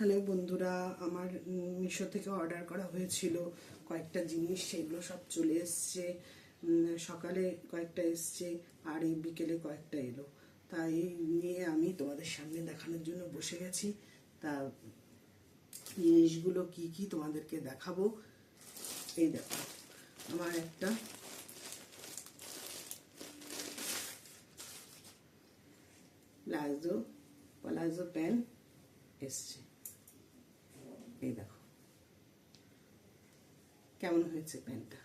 Hello বন্ধুরা, আমার মিশো থেকে অর্ডার করা হয়েছিল। কয়েকটা জিনিস, সেগুলো সব চলে এসছে। সকালে কয়েকটা এসছে আর এই বিকেলে কয়েকটা এলো। তাই নিয়ে আমি তোমাদের সামনে দেখানোর জন্য বসে গেছি। তা জিনিসগুলো কি কি তোমাদেরকে দেখাবো? এই দেখো, আমার একটা প্লাজো প্লাজো প্যান্ট এসছে। এই দেখো। কেমন হয়েছে প্যান্টটা?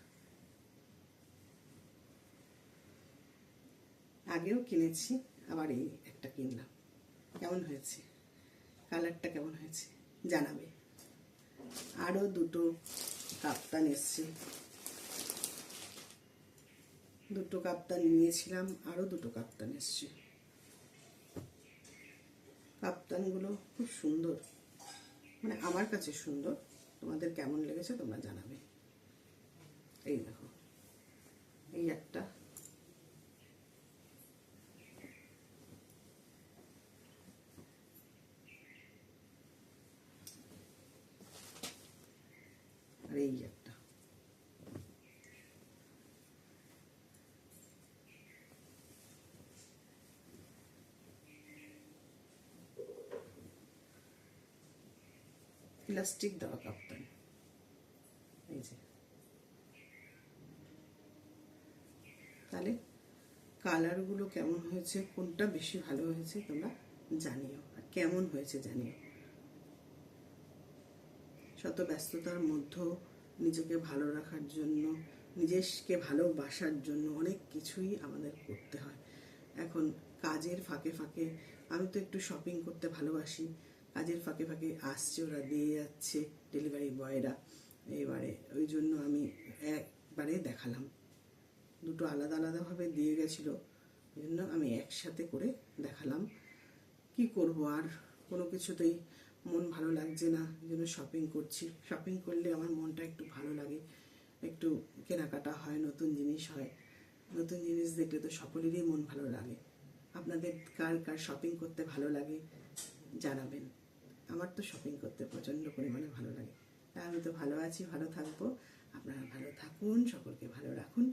আগেও কিনেছি, আবার এই একটা কিনলাম। কেমন হয়েছে? কালারটা কেমন হয়েছে? জানাবে। আরও দুটো কাপ্তান এসছে। দুটো কাপ্তান নিয়েছিলাম আরও দুটো কাপ্তান এসছে। কাপ্তানগুলো খুব সুন্দর। মানে আমার কাছে সুন্দর। তোমাদের কেমন লেগেছে তোমরা জানাবে। এই দেখো এই একটা আর এই একটা প্লাস্টিক দেওয়া কাপ্তান। এই যে। তাহলে কালারগুলো কেমন হয়েছে, কোনটা বেশি ভালো হয়েছে তোমরা জানিও, আর কেমন হয়েছে জানিও। শত ব্যস্ততার মধ্যেও নিজেকে ভালো রাখার জন্য, নিজেকে ভালোবাসার জন্য অনেক কিছুই আমাদের করতে হয়। এখন কাজের ফাঁকে ফাঁকে আমি তো একটু শপিং করতে ভালোবাসি কাজের ফাঁকে ফাঁকে আসছে, ওরা দিয়ে যাচ্ছে ডেলিভারি বয়রা এবারে ওই জন্য আমি একবারে দেখালাম। দুটো আলাদা আলাদাভাবে দিয়ে গেছিল, ওই জন্য আমি একসাথে করে দেখালাম। কি করব আর? কোনো কিছুতেই মন ভালো লাগছে না, এই জন্য শপিং করছি। শপিং করলে আমার মনটা একটু ভালো লাগে। একটু কেনাকাটা হয়, নতুন জিনিস হয়। নতুন জিনিস দেখলে তো সকলেরই মন ভালো লাগে। আপনাদের কার কার শপিং করতে ভালো লাগে, জানাবেন। আমার তো শপিং করতে প্রচণ্ড পরিমাণে ভালো লাগে। তা আমি তো ভালো আছি, ভালো থাকব। আপনারা ভালো থাকুন, সকলকে ভালো রাখুন।